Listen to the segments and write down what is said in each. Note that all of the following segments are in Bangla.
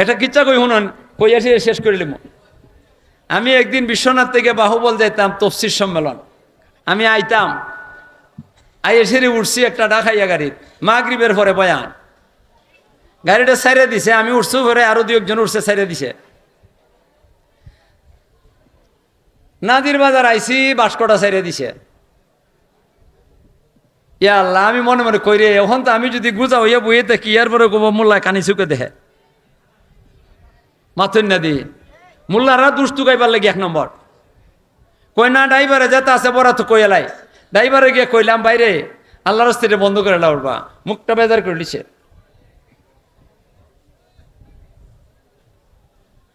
এটা কিচ্ছা কই শুনুন কই আসি শেষ করে লিম। আমি একদিন বিশ্বনাথ থেকে বাহুবল যাইতাম তফসির সম্মেলন। আমি আইতাম আই এসে উঠছি একটা ডাকাইয়া গাড়ির মাগরিবের পরে বয়ান। গাড়িটা সাইরে দিছে, আমি উঠছি পরে আরও দু একজন উঠছে সাইরে দিছে। নাদির বাজার আইসি বাসকটা সাইরে দিছে। ইয়া আল্লাহ, আমি মনে মনে কই এখন তো আমি যদি গুজা হইয়া বইয়ে দেখি ইয়ার পরে কব মোল্লা কানি চুকে দেখে। মাথুন না দি মোল্লারা দুষ্টু গাইবার লাগি এক নম্বর। কই না, ড্রাইভারে যেতে আছে, বড় তো কই এলাই ড্রাইভারে গিয়ে কইলাম, বাইরে, আল্লাহর স্ত্রী বন্ধ করে লাউরবা মুখটা বেজার করে দিছে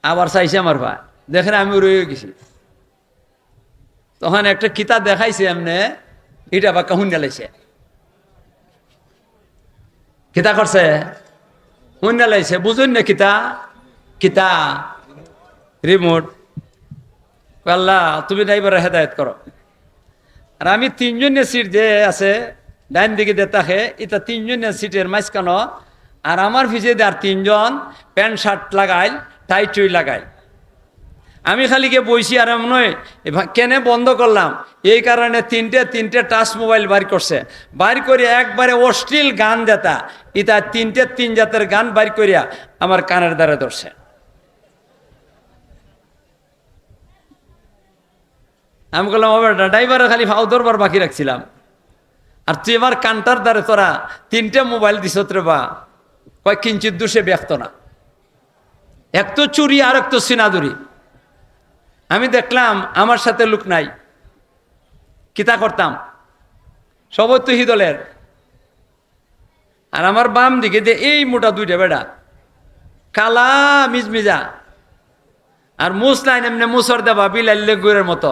আবার চাইছে আমার ভাই, দেখেন, আমি রয়ে গেছি। তখন একটা কিতাব দেখাইছে এমনে এটা বা কাহুন গেলাইছে কিতা করছে? হুন গেলাইছে বুঝুন না কিতা? কিতা? রিমোট আল্লাহ, তুমি ড্রাইভারের হেদায়ত করো। আর আমি তিনজনের সিট যে আছে, ডাইন দিকে যে তাকে, এটা তিনজনের সিটের মাঝখানো। আর আমার পিছিয়ে আর তিনজন, প্যান্ট, শার্ট লাগাই টাই চুই লাগাই আমি খালি গিয়ে বইছি আর মনে হয় কেনে বন্ধ করলাম? এই কারণে তিনটে তিনটে টাচ মোবাইল বাইর করছে। বাইর করে একবারে অশ্লীল গান দেতা ইতা তিনটে, তিন জাতের গান বাইর করিয়া আমার কানের দ্বারা ধরছে। আমি বললাম, ও বেটা ড্রাইভারে খালি ফাও ধরবার বাকি রাখছিলাম। আর তুই এবার কান্টার দ্বারে তোরা তিনটে মোবাইল দিস রে বা। কয়, কিঞ্চিত দুষে ব্যক্ত না। এক তো চুরি, আর এক তো সিনাদুরি আমি দেখলাম, আমার সাথে লোক নাই। কিতা করতাম? সবই তো হিদলের। আর আমার বাম দিকে যে এই মোটা দুইটা বেড়া, কালা মিজমিজা। আর মুসলাইন এমনি মুসর দেবা বিলাইলে গুড়ের মতো।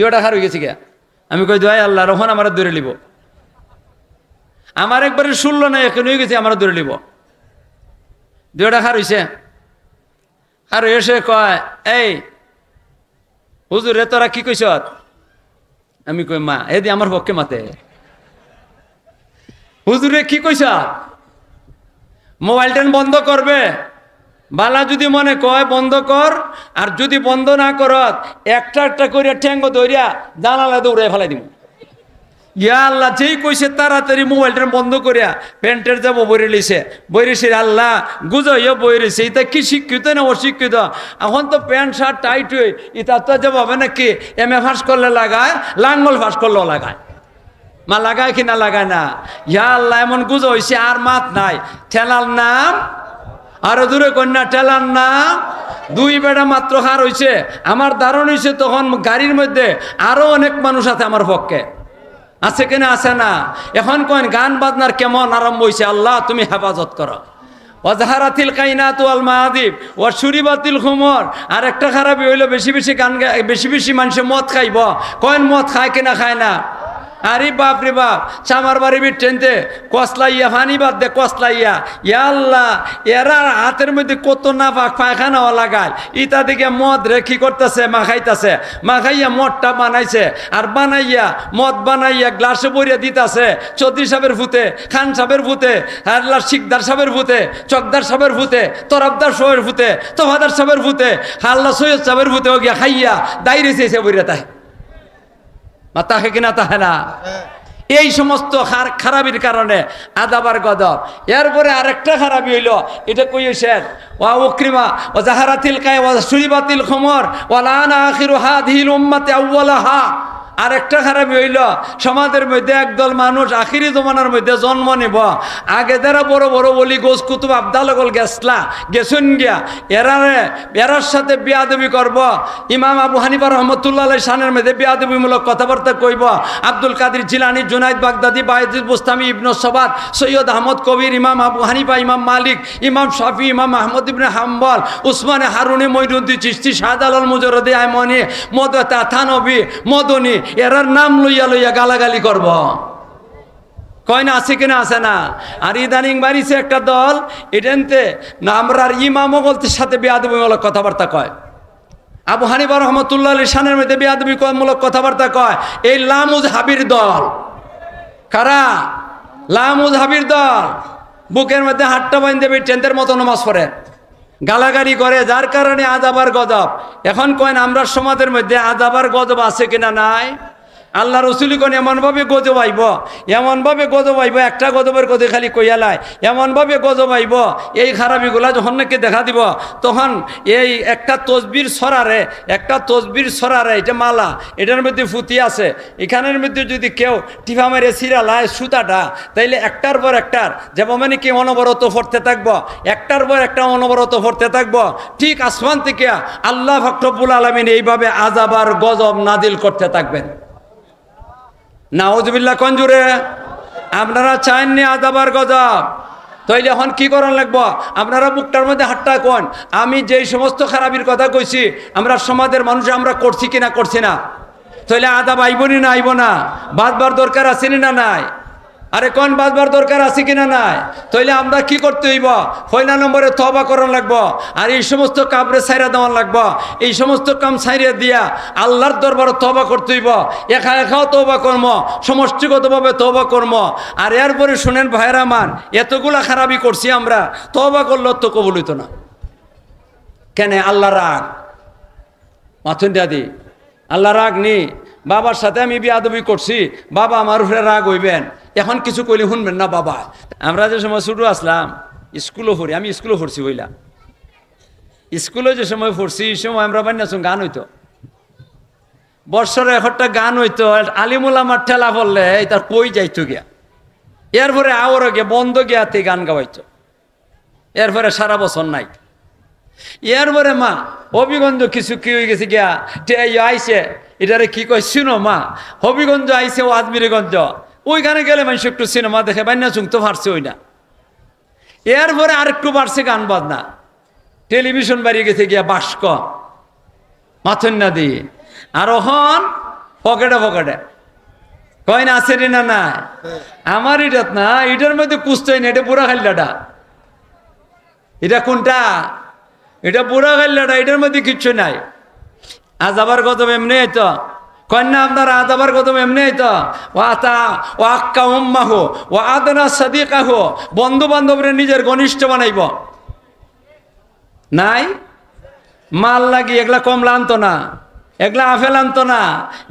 দুইটা খার হয়ে গেছে গিয়া। আমি কই দোয়াই আল্লাহ রহন আমার দূরে লিব। আমার একবারে শুনলো না এখন হয়ে গেছে, আমার দূরে লিব। দুইটা খার হইছে। আর এসে কয়, এই, হুজুরে তোরা কি কইস আমি কই, মা এদি আমার পক্ষে মাতে। হুজুরে কি কইস মোবাইলটা বন্ধ করবে। বালা যদি মনে কয়, বন্ধ কর। আর যদি বন্ধ না করত, একটা একটা করিয়া ঠ্যাঙ্গ ধরিয়া জানালা দৌড়ে ফেলাই দিব। ইয়া আল্লাহ, যেই কইছে তাড়াতাড়ি মোবাইলটা বন্ধ করিয়া প্যান্টের যাব বইরে লিছে বইরেছে আল্লাহ, গুজইও বইরেছে এটা কি শিক্ষিত না অশিক্ষিত? এখন তো প্যান্ট, শার্ট টাইট হয়ে এটা তো যাব হবে নাকি? এম এ ফাঁস করলে লাগায়, লাঙ্গল ফাঁস করলেও লাগায়। মা লাগায় কি না লাগায় না? ইয়া আল্লাহ, এমন গুজো হয়েছে আর মাত নাই। ঠেলার নাম আরও দূরে কন্যা ঠেলার না। দুই বেড়া মাত্র হার হয়েছে আমার ধারণ হয়েছে তখন গাড়ির মধ্যে আরও অনেক মানুষ আছে আমার পক্ষে। আছে কিনা, আছে না? এখন কইন গান বাজনার কেমন আরম্ভ হয়েছে আল্লাহ, তুমি হেফাজত করো। অজাহারাতিল কাইনাত ওয়াল মাহাদিব ও সুরিবাতিল খুমর আর একটা খারাপই হইল, বেশি বেশি গান বেশি বেশি মানুষে মদ খাইব। কয়েন মদ খায় কিনা খায় না? আরে বাপ রে বাপ, চামার বাড়ি বিট টেনতে কসলাইয়া, ফানি বাদ দে, কসলাইয়া। ইয়া আল্লাহ, এরা হাতের মধ্যে কত না পাক পায়খানা লাগায় ইটা দিকে মদ রে কি করতেছে মাখাইতাছে মাখাইয়া মদটা বানাইছে, আর বানাইয়া, মদ বানাইয়া গ্লাসে ভরিয়া দিতাছে, চৌধুরী সাহেবের ভূতে, খান সাহেবের ভূতে আল্লাহ শিকদার সাহেবের ভূতে, চকদার সাহেবের ভূতে তরফদার সাহেবের ভূতে, তোফাদার সাহেবের ভূতে আল্লাহ সৈয়দ সাহেবের ভূতে ও গিয়া খাইয়া দাইরে চেয়েছে বইরা তাই। মা তাহে কিনা তাহে না। এই সমস্ত খার- খারাপির কারণে আদাবার গদব। এরপরে আরেকটা খারাপি হইল এটা কই কইছেন ওয়া উক্রিমা ও জাহারাতিল কায় ও সুরিবাতিল খমর ও লানা আখিরু হাদিল উম্মাতে আউয়ালাহা আরেকটা খারাপি হইল, সমাজের মধ্যে একদল মানুষ আখিরি জমানার মধ্যে জন্ম নিব। আগে যারা বড় বড় বলি গোস কুতুব আবদালগল গেছলা, গেছুন গিয়া এরারে এরার সাথে বিয়াদবি করব। ইমাম আবু হানিফা রহমতুল্লাহ শানের মধ্যে বিয়াদবিমূলক কথাবার্তা কইব। আব্দুল কাদির জিলানি, জুনাইদ বাগদাদি, বায়জিদ বুস্তামি, ইবনু সবাদ, সৈয়দ আহমদ কবির, ইমাম আবু হানিফা, ইমাম Malik, Imam Shafi, Imam Ahmad ibn Hanbal, উসমানে Haruni Moinuddin Chishti Shahjalal মুজরদি আইমনি, মদতা থানবি মদনী এরার নাম লইয়া লইয়া গালাগালি করব। কয় না, আছে কিনা, আছে না? আর ইদানিং বাড়িছে একটা দল এটানতে না আমরার ইমামও বলতে সাথে বেয়াদবিমূলক কথাবার্তা কয়। আবু হানিফা রহমতুল্লাহ শানের মধ্যে বেয়াদবিমূলক কথাবার্তা কয়। এই লামুজ হাবির দল। কারা? লামুজ হাবির দল। বুকের মধ্যে হাটটা বাইন দেবে, টেন্টের মতো নমাজ পড়ে। গালাগালি করে, যার কারণে আদাবার গজব। এখন কয়েন আমরা সমাজের মধ্যে আদাবার গজব আছে কিনা নাই? আল্লাহ রসুলি কোন এমনভাবে গজব আইব? এমনভাবে গজব আইব? একটা গজবের কথা খালি কইয়ালায় এমনভাবে গজব আইব? এই খারাপিগুলা যখন নাকি দেখা দিব, তখন এই একটা তসবির সরারে, একটা তসবির সরারে, এটা মালা, এটার মধ্যে ফুতি আছে। এখানের মধ্যে যদি কেউ টিফা মেরে সিরালায় সুতাটা, তাইলে একটার পর একটার যেমন মানে কি অনবরত পড়তে থাকব, একটার পর একটা অনবরত পড়তে থাকব, ঠিক আসমান থেকে আল্লাহ ফকরবুল আলমিন এইভাবে আজাবার গজব নাদিল করতে থাকবেন। নাওজবিল্লা কঞ্জুরে আপনারা চাননি আদাবার গজাব? তাইলে এখন কি করার লাগবো? আপনারা মুখটার মধ্যে হাটটা কোন? আমি যেই সমস্ত খারাপির কথা কইছি, আমরা সমাজের মানুষ আমরা করছি কিনা, করছি না। তাইলে আদাব আইবনি না আইব না? বাদবার দরকার আছে না নাই? আরে কোন বাজবার দরকার আছে কিনা নাই? তাইলে আমরা কি করতে হইব? পয়লা নম্বরে তবা করণ লাগবো। আর এই সমস্ত কাপড়ে সাইরা দেওয়ান লাগবো। এই সমস্ত কাম সাইরা দিয়া আল্লাহর দরবারে তবা করতে হইব। একা একাও তবা কর্ম, সমষ্টিগতভাবে তবা কর্ম। আর এরপরে শুনেন ভাইরা মান এতগুলা খারাপই করছি আমরা। তবা করলে তো কবুল হইতো না। কেন আল্লাহ রাগ? মাথুন দাদি আল্লাহ রাগ নি বাবার সাথে আমি বিয়াদবি করছি, বাবা আমার উপরে রাগ হইবেন। এখন কিছু কইলে শুনবেন না, বাবা। আমরা যে সময় ছোটো আসলাম, স্কুলও পড়ি, আমি স্কুলও পড়ছি বইলাম স্কুলে যে সময় পড়ছি, এই সময় আমরা বান্যাছ গান হইতো। বৎসরে একটা গান হইতো আলিমুল আমার ঠেলা পড়লে তার কই যাইতো গিয়া। এরপরে আওয়ার গিয়া, বন্ধ গিয়াতে গান গাওয়াইতো। এরপরে সারা বছর নাই। এরপরে মা, হবিগঞ্জ কিছু কি হয়ে গেছে গিয়া টে আইছে, এটারে কি কয়, শুনো মা, হবিগঞ্জ আইছে ও আজমিরিগঞ্জ। ওইখানে গেলে মানুষ একটু সিনেমা দেখে বাইনা চুংতো পারছে ওই না। এরপরে আরেকটু বাড়ছে গান বাজনা। টেলিভিশন বাড়িয়ে গেছে গিয়া বাস্ক, মাথন না দিয়ে। আর ওখন পকেটে পকেটে। কয় না, আছে না না আমার এটাত না এটার মধ্যে কুস্তই না, এটা পুরা খাল্লাটা এটা কোনটা? এটা বুড়া গাল্লাটা এটার মধ্যে কিচ্ছু নাই। আজ আবার কত এমনি হইতো। কন্যা, আপনার আদাবার কত এমনি হইতো ও আতা ও আক্কা উম্মাহ ও আদনা সাদিকাহ বন্ধু বান্ধবরে নিজের ঘনিষ্ঠ বানাইব। নাই? মাল লাগি, এগুলা কম লানত না। এগুলা আফেল আনতো না,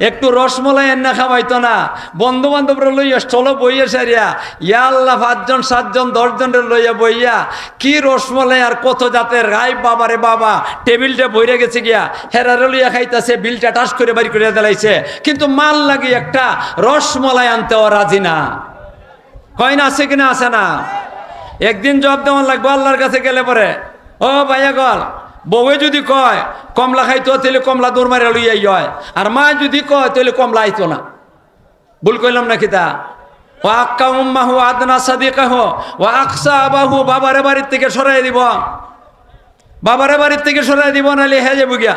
একটু রসমলাই এনে খাওয়াইতো না। বন্ধু বান্ধবরা লইয়া চলো বইয়া সারিয়া, ইয়া আল্লাহ পাঁচজন, সাতজন, দশজনের লইয়া বইয়া, কি রসমলাই আর কত জাতের গাই বাবারে বাবা, টেবিলটা বইরে গেছে গিয়া, হেরারে লইয়া খাইতাছে, বিলটা টাস করে বাড়ি করে দিলাইছে। কিন্তু মাল লাগি একটা রসমলাই আনতেও রাজি না। কয় না, আছে কিনা আছে না? একদিন জবাব দেওয়ান লাগবে আল্লাহর কাছে গেলে পরে। ও ভাইয়া গল বউয়ে যদি কয়, কমলা খাইতো, তাহলে কমলা দৌড় মারে লইয়াই হয় আর মা যদি কয়, তাহলে কমলা আইতো না। ভুল কইলাম নাকি তা? ও আক্কা উম্মাহু আদনা সাদিকাহ ও আকসা আবাহু, বাবারে বাড়ির থেকে সরাই দিব। বাবারে বাড়ির থেকে সরাই দিব, নাহলে হে যাব গিয়া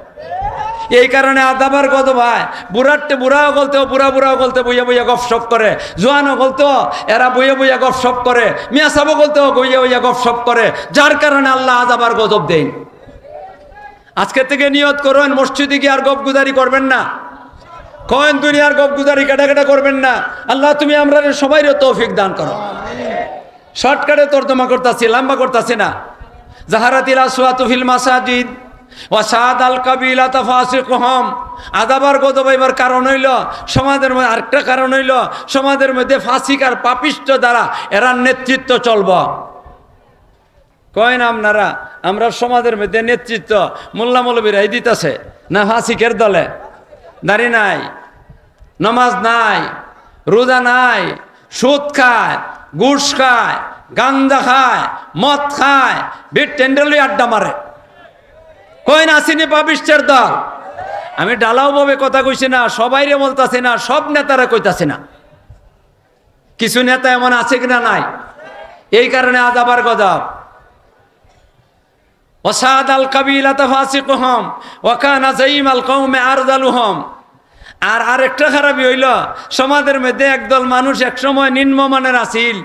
এই কারণে আদাবার কত ভাই বুড়ারটে বুড়াও গলতে, বুড়া বুড়াও গলতে, বইয়া বইয়া গপ সপ করে। জোয়ানও গলতো, এরা বইয়া বইয়া গপ সপ করে। মিয়া সাবো গলতেও বইয়া বইয়া গপ সপ করে। যার কারণে আল্লাহ আদাবার গজব দেন। আজকে থেকে নিয়ত করুন, মসজিদে গিয়ে আর গপ গুদারি করবেন না। কয়েন দুনিয়ার গপ গুদারি কাটা কাটা করবেন না। আল্লাহ তুমি আমরা সবাই তৌফিক দান করো। শর্টকাটে তর্জমা করতেছি, লম্বা করতেছি না। জাহারাতিল আসওয়াতুফিল মাসাজিদ। কারণ হইল, সমাজের মধ্যে কারণ হইল, সমাজের মধ্যে আর পাপিষ্ট দ্বারা নেতৃত্ব চলব। কয় না আপনারা? আমরা সমাজের মধ্যে নেতৃত্ব, মোল্লা মৌলবীরাই দিতেছে, না ফাঁসিকের দলে? দাড়ি নাই, নমাজ নাই, রোজা নাই, সুদ খায় গুড় খায়, গান্দা খায়, মদ খায়, বিট টেন্ডেলই আড্ডা মারে। কই না আসিনি পাবিষ্টের দল? আমি ডালাও ভাবে কথা কইছি না, সবাইরে বলতাছি না, সব নেতারা কইতাছে না। কিছু নেতা এমন আছে কিনা নাই? এই কারণে আজ আবার গজব। ওসাদ আল কাবিলা তাফাসিকুহম ওয়াকানা জাইম আল কওমে আরদালুহম। আর আরেকটা খারাপই হইল, সমাজের মধ্যে একদল মানুষ একসময় নিম্নমানের আছিল।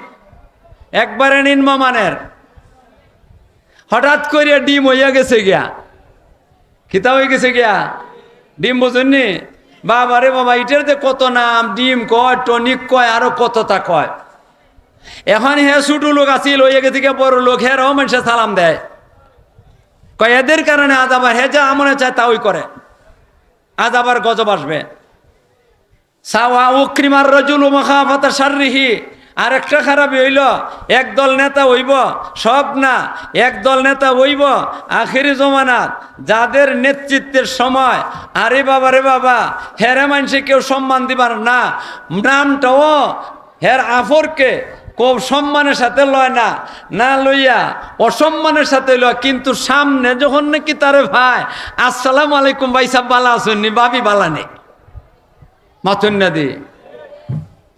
একবারে নিম্নমানের। হঠাৎ করে ডিম হইয়া গেছে গিয়া। খিতা হয়ে গেছে গিয়া। ডিম বোঝেননি? বাবা রে বাবা এটার যে কত নাম, ডিম কয়, টনিক কয়, আরও কতটা কয়। এখন হে ছোটো লোক আছিল হইয়া গেছে গিয়া বড় লোক, হে রহ মানুষে সালাম দেয়। কয়, এদের কারণে আজ আবার হে যা আমনে চায় তা ওই করে। আজ আবার গজব আসবে। সাওয়া উক্রিমার রজুল মখাফাতা সারিহি আর একটা খারাপ হইল একদল নেতা হইব, সব না একদল নেতা হইব, আখেরি জমানাত যাদের নেতৃত্বের সময়, আরে বাবা রে বাবা, হেরে মানুষে কেউ সম্মান দিবার না, নামটাও হের আফরকে খুব সম্মানের সাথে লয় না না লইয়া অসম্মানের সাথে লয়, কিন্তু সামনে যখন নাকি তারে ভাই, আসসালামু আলাইকুম ভাই সাহ বালা আসেননি বাবি বালা নেই। মাথুন্না দি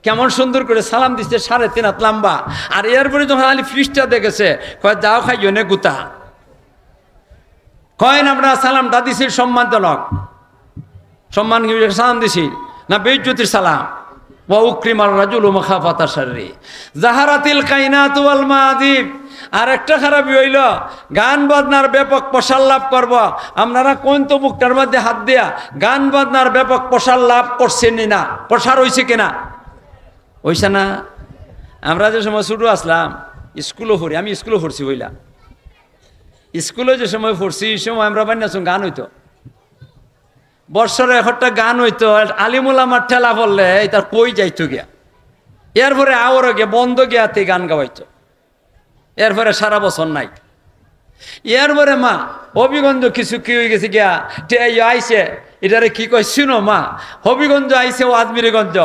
কেমন সুন্দর করে সালাম দিচ্ছে সাড়ে তিন হাত লম্বা। আর এরপরে যখন আলি ফ্রিজটা দেখেছে, কয় যাও খাই জনে গুতা। কয়েন আমরা সালামটা দিছি, সম্মানজনক। সম্মান সালাম দিছি? না বেজ্যোতির সালাম। ওয়া উক্রিমাল রাজুল মাখাফাতা শাররি। জাহারাতিল কাইনাত ওয়াল আর একটা খারাপই হইল, গান বাজনার ব্যাপক প্রসার লাভ করব। আপনারা কোন তো মুখটার মধ্যে হাত দিয়া গান বাজনার ব্যাপক প্রসার লাভ করছেন না প্রসার হয়েছে কিনা? হইছে না, আমরা যে সময় শুরু আসলাম, স্কুলও পড়ি, আমি স্কুলও পড়ছি হইলা স্কুলে যে সময় পড়ছি সময় আমরা বান্যাসুন গান হইতো। বৎসরে একটা গান হইতো, আলিমুল আমার ঠেলা পড়লে তার কই যাইতো গিয়া। এরপরে আওয়ারও গিয়া বন্ধ গিয়াতে গান গাওয়াইতো। এরপরে সারা বছর নাই। এরপরে মা, হবিগঞ্জ কিছু কি হয়ে গেছে গিয়া আইসে এটারে কি কয়, শুনো মা, হবিগঞ্জ আইসে ও আজমিরিগঞ্জ।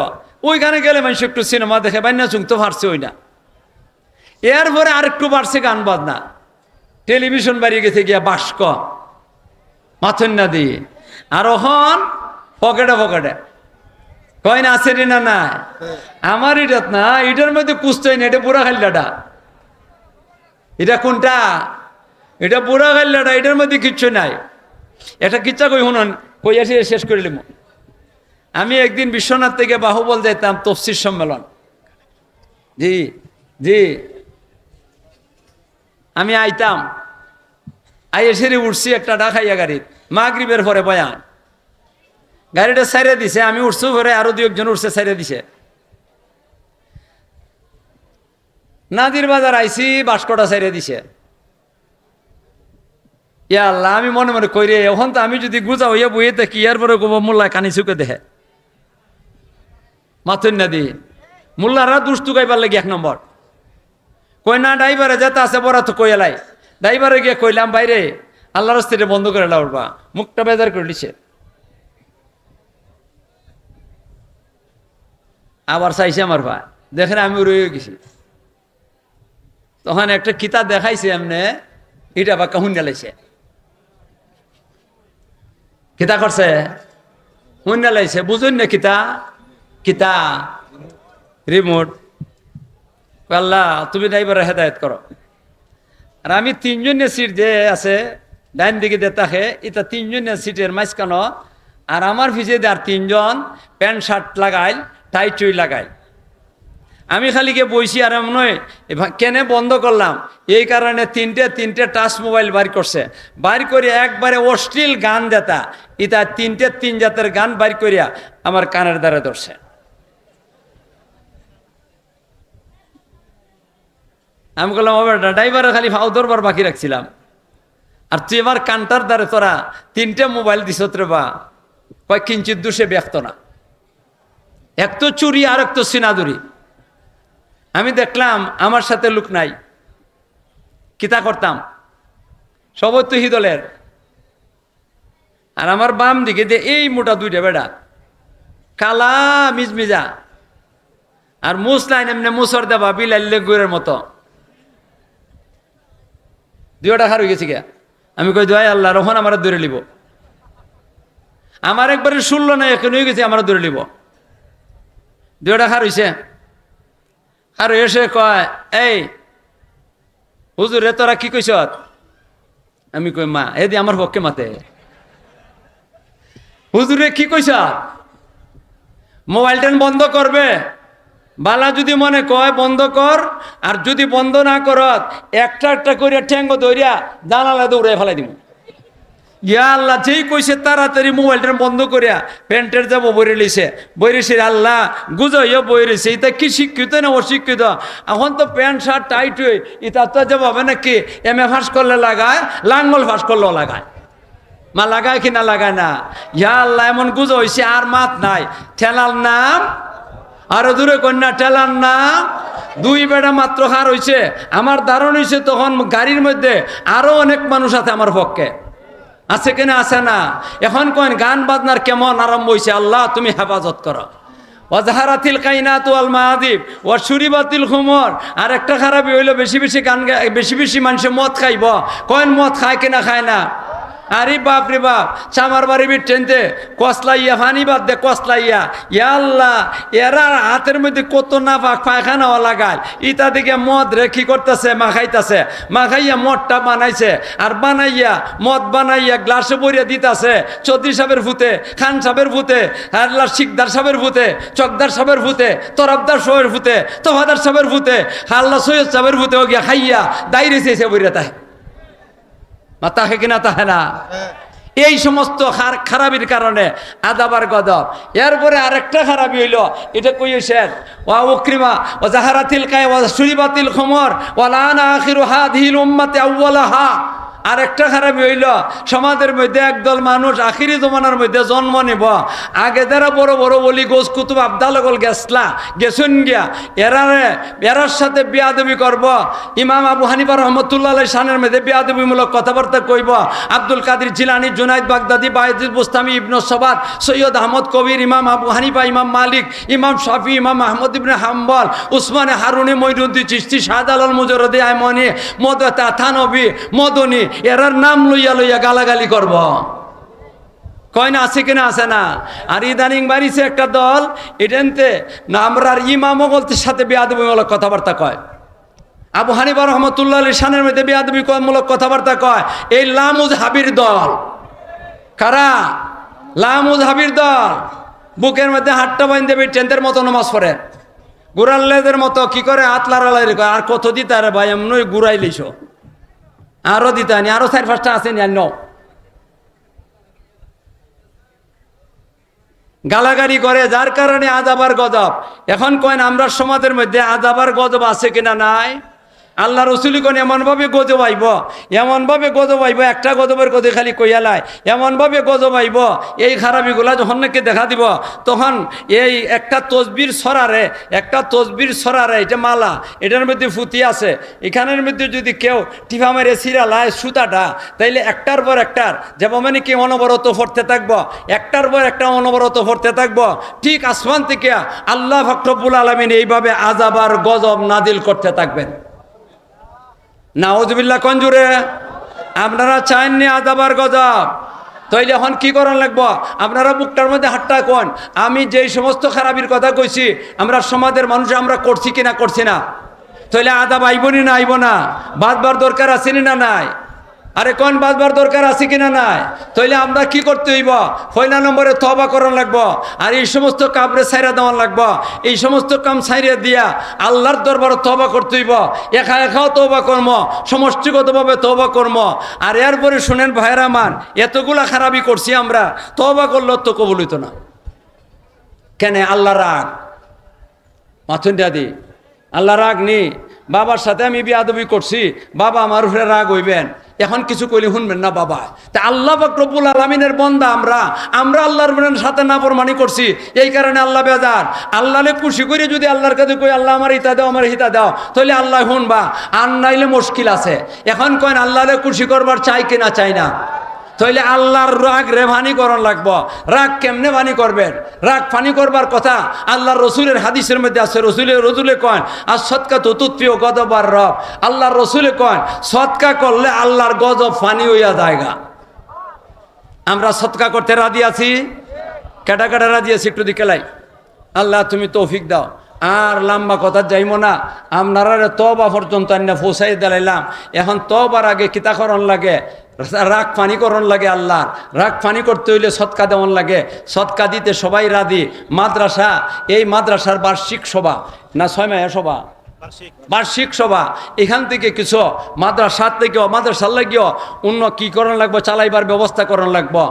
ওইখানে গেলে মানুষ একটু সিনেমা দেখে বান্যা চুং তো পারছে ওই না এরপরে আরেকটু বাড়ছে গান বাজনা। টেলিভিশন বাড়িয়ে গেছে গিয়া বাস্ক মাথন্যা দিয়ে। আর ওখন পকেটে পকেটে। কয় না, আছে রে না না আমার এটাত না এটার মধ্যে কুস্তাই না এটা পুরা খাল্লাটা এটা কোনটা? এটা পুরা খাল্লাটা এটার মধ্যে কিচ্ছু নাই। এটা কিচ্ছা কই শুনুন, কই আসি, শেষ করে লিম আমি একদিন বিশ্বনাথ থেকে বাহুবল যাইতাম তফসির সম্মেলন। জি জি। আমি আইতাম। আই এসে উঠছি একটা ডাকাইয়া গাড়ির মাগরিবের পরে বয়ান গাড়িটা সাইরে দিছে, আমি উঠছি পরে আরও দু একজন উঠছে সাইরে দিছে। নাদির বাজার আইসি বাসকটা সাইরে দিছে। ইয়া আমি মনে মনে কইরে, এখন তো আমি যদি গুজা হইয়া বইয়ে দেখি ইয়ার পরে কব মোল্লা কানি চুকে দেখে। মাথুন না দি মোল্লারা দুষ্টু গাইবার লাগে এক নম্বর। কই না, ড্রাইভারে যেতে আছে, বড় তো কই এলাই ড্রাইভারে গিয়ে কইলাম বাইরে আল্লাহর স্ত্রী বন্ধ করে লাউড়বা মুখটা বেজার করে দিছে আবার চাইছে আমার ভাই। দেখেন আমি রয়ে গেছি। তখন একটা কিতাব দেখাইছে এমনি এটা বা কাহুন গেলাইছে। কিতা করছে? হুন গেলাইছে। বুঝুন না কিতা? কিতা? রিমোট আল্লাহ, তুমি ড্রাইভারের হেদায়ত করো। আর আমি তিনজনের সিট যে আছে, ডাইন দিকে যে তাকে এটা তিনজনের সিটের মাঝখানো, আর আমার ভিজে আর তিনজন, প্যান্ট, শার্ট লাগাইল, টাই চুই লাগাইল। আমি খালি গিয়ে বইছি আর নয় কেনে বন্ধ করলাম? এই কারণে তিনটে তিনটে টাচ মোবাইল বার করছে। বার করে একবারে অশ্লীল গান দেতা। ইতা তিনটে, তিন জাতের গান বার করিয়া আমার কানের দ্বারা ধরছে। আমি বললাম ও বেটা খালি ফাউ ধরবার বাকি রাখছিলাম। আর তুই এবার কান্টার দ্বারে তোরা তিনটে মোবাইল দিস রে বা। কয়, কিঞ্চিত দুষে ব্যক্ত না। এক তো চুরি, আর এক তো সিনাদুরি আমি দেখলাম, আমার সাথে লোক নাই। কিতা করতাম? সবই তো হিদলের। আর আমার বাম দিকে যে এই মোটা দুইটা বেড়া। কালা মিজমিজা। আর মুস লাইন এমনি মুসর দেবা, বিলাইলে গুড়ের মতো। দুইটা খার হয়ে গেছে গিয়া। আমি কই দোয়াই আল্লাহ রহন আমার দূরে লিব। আমার একবারে শুনল না, এখন হয়ে গেছে আমার দূরে লিব। দুইটা খার হয়েছে আর এসে কয়, এই, হুজুরে তোরা কি কইস আমি কই, মা এদি আমার পক্ষে মাতে। হুজুরে কি কইস মোবাইলটা বন্ধ করবে। বালা যদি মনে কয়, বন্ধ কর, আর যদি বন্ধ না করত, একটা একটা করে ঠ্যাঙ্গ ধরিয়া জানালা দৌড়ে ফেলাই দিব ইয়া আল্লাহ, যেই কইছে তাড়াতাড়ি মোবাইলটা বন্ধ করিয়া প্যান্টের যাব বইরে লিছে বইরেছে আল্লাহ, গুজইও বইরেছে এটা কি শিক্ষিত না অশিক্ষিত? এখন তো প্যান্ট, শার্ট টাইট হয়ে এটা তো যাব হবে নাকি এম এ ফাঁস করলে লাগায়, লাঙ্গল ফাঁস করলেও লাগায়। মা লাগায় কি না লাগায় না? ইয়া আল্লাহ, এমন গুজো হয়েছে আর মাত নাই। ঠেলার নাম আরও দূরে কন্যা টেলার নাম দুই বেড়া মাত্র হার হয়েছে আমার ধারণ হয়েছে তখন গাড়ির মধ্যে আরও অনেক মানুষ আছে আমার পক্ষে। আছে কিনা আছে না? এখন কোন গান বাজনার কেমন আরম্ভ হয়েছে আল্লাহ, তুমি হেফাজত করো। ওয়াজাহারাতিল কাইনাত ওয়াল মাহাদিব ওয়া সুরিবাতিল খুমর আর একটা খারাপই হইল, বেশি বেশি গান বেশি বেশি মানুষে মদ খাইব। কয়েন মদ খায় কিনা খায় না? আরে বাপ রে বাপ, চামার বাড়ি বিট ট্রেনতে কসলাইয়া, ফানি বাদ দে কসলাইয়া। ইয়া আল্লাহ, এরা হাতের মধ্যে কত না পাক পায়খানাও লাগায় ইতা দিকে মদ রে কি করতেছে, মাখাইতেছে। মাখাইয়া মদটা বানাইছে, আর বানাইয়া, মদ বানাইয়া গ্লাসে বইয়া দিতাছে, চৌধুরী সাহেবের ভূতে, খান সাহেবের ভূতে হারলার শিকদার সাহেবের ভূতে, চকদার সাহেবের ভূতে, তরফদার সাহেবের ভূতে তোহাদার সাহেবের ভূতে হাল্লা সৈয়দ সাহেবের ভূতে গিয়া খাইয়া দাইরে চেয়েছে বইরা তাই। মা তাহে কিনা তাহে না এই সমস্ত খার- খারাপির কারণে আদাবার গদব। এরপরে আরেকটা খারাপি হইল, এটা কই কইছেন ওয়া উক্রিমা ও জাহারাতিল কায় ওয়া সুরিবাতিল খমর, ওয়া লানা আখিরু হাদিহিল উম্মাতি আউওয়ালাহা। আরেকটা খারাপি হইল, সমাজের মধ্যে একদল মানুষ আখিরি জমানার মধ্যে জন্ম নিব। আগে যারা বড় বড় বলি গোস কুতুব আবদালগল গেছলা, গেছুন গিয়া, এরারে, এরার সাথে বিয়াদবি করব। ইমাম আবু হানিফা রহমতুল্লাহ শানের মধ্যে বিয়াদবিমূলক কথাবার্তা কইব। আব্দুল কাদির জিলানি, জুনাইদ বাগদাদি বায়দুল বুস্তামি, ইবনু সবাদ সৈয়দ আহমদ কবির, ইমাম আবু হানিফা, ইমাম মালিক, Imam Shafi, Imam Ahmad ibn Hanbal, উসমানে হারুনি মইনুদ্দি চিস্তি শাহজালাল মুজরদি আইমনি মদ থানবি মদনী এরার নাম লইয়া লইয়া গালাগালি করব। কয় না, আছে কিনা, আছে না? আর ইদানিং বাড়িছে একটা দল এটানতে না ইমামও বলতে সাথে বেয়াদবিমূলক কথাবার্তা কয়। আবু হানিবা রহমতুল্লাহ শানের মধ্যে বেয়াদবিমূলক কথাবার্তা কয়, এই লামুজ হাবির দল। কারা? লামুজ হাবির দল। বুকের মধ্যে হাটটা বাইন দেবে, টেন্টের মতো নমাজ পড়ে। গুড়াল্লেদের মতো কি করে হাত লাড়ালাই রে আর কত দিতে আরে ভাই এমন গুড়াই লিস আরও দিতে হয়নি, আরও চার পাঁচটা আছে নি, আর ন। গালাগালি করে, যার কারণে আজ আবার গজব। এখন কয়েন আমরা সমাজের মধ্যে আজ আবার গজব আছে কিনা নাই? আল্লাহ রসুলি কোন এমনভাবে গজব আইব এমনভাবে গজব আইব, একটা গজবের গজে খালি কইয়া কইয়ালায় এমনভাবে গজব আইব, এই খারাপিগুলা যখন নাকি দেখা দিব, তখন এই একটা তসবির সরারে, একটা তসবির সরারে, এটা মালা, এটার মধ্যে ফুতি আছে, এখানের মধ্যে যদি কেউ টিফা মেরে সিরালায় সুতাটা, তাইলে একটার পর একটার যেমন মানে কি অনবরত পড়তে থাকব, একটার পর একটা অনবরত পড়তে থাকব, ঠিক আসমান থেকে আল্লাহ ফকরবুল আলমিন এইভাবে আজাবার গজব নাদিল করতে থাকবেন। নাওজবিল্লা কঞ্জুরে আপনারা চাননি আদাবার গজাব। তাইলে এখন কি করার লাগবো? আপনারা মুখটার মধ্যে হাটটা কোন? আমি যেই সমস্ত খারাপির কথা কইছি, আমরা সমাজের মানুষ আমরা করছি কিনা, করছি না। তাইলে আদাব আইবনি না, আইব না। বাদবার দরকার আছে না নাই? আরে কোন বাদবার দরকার আছে কিনা নাই? তাইলে আমরা কি করতে হইব? পয়লা নম্বরে তবা করার লাগবো। আর এই সমস্ত কাপড়ে সাইরা দেওয়ার লাগবো। এই সমস্ত কাম সাইরে দিয়া আল্লাহর দরবারে তবা করতে হইব। একা একাও তবা কর্ম, সমষ্টিগতভাবে তবা কর্ম। আর এরপরে শুনেন ভাইরা মান এতগুলা খারাপই করছি আমরা। তবা করলে তো কবুল হইতো না। কেন? আল্লাহ রাগ। মাথুন দাদি আল্লাহ রাগ নি বাবার সাথে আমি বিয়াদবি করছি। বাবা আমার উপরে রাগ হইবেন। এখন কিছু কইলে শুনবেন না বাবা। তা আল্লাহ বাকরবুল আলমিনের বন্দা আমরা। আমরা আল্লাহর সাথে না প্রমাণী করছি। এই কারণে আল্লাহ বেজার। আল্লাহ খুশি করে যদি আল্লাহর কাছে কই, আল্লাহ, আমার হিতা দাও, আমার হিতা দাও তাহলে আল্লাহ শুনবা। আর নাইলে মুশকিল আছে। এখন কয়েন আল্লাহ খুশি করবার চাই কিনা চাই না। তাইলে আল্লাহর রাগ রেভানি করন লাগবো। রাগ কেমনে বানি করবেন? রাগ ফানি করবার কথা আল্লাহর রসুলের হাদিসের মধ্যে আছে, রসুলের রসুলে কন আর সৎকা তুতুপ্রিয় গদবার রব। আল্লাহর রসুলে কন সৎকা করলে আল্লাহর গজব ফানি হইয়া জায়গা আমরা সৎকা করতে রাজি আছি? কেটা কেটা রাজি আছি একটু দিকে লাই। আল্লাহ তুমি তৌফিক দাও। আর লম্বা কথা যাইমো না। আপনারা তবা পর্যন্ত আন্না ফোসাই দিলাইলাম। এখন তবার আগে কিতাকরণ লাগে? রাগ পানি করণ লাগে আল্লাহর। রাগ পানি করতে হইলে সৎকা দেওয়ান লাগে। সৎকা দিতে সবাই রাধি মাদ্রাসা, এই মাদ্রাসার বার্ষিক সভা। না ছয় মায়া সভা? বার্ষিক সভা। এখান থেকে কিছু মাদ্রাসার থেকেও, মাদ্রাসার লাগিও অন্য কি করণ লাগবো, চালাইবার ব্যবস্থা করণ লাগবো।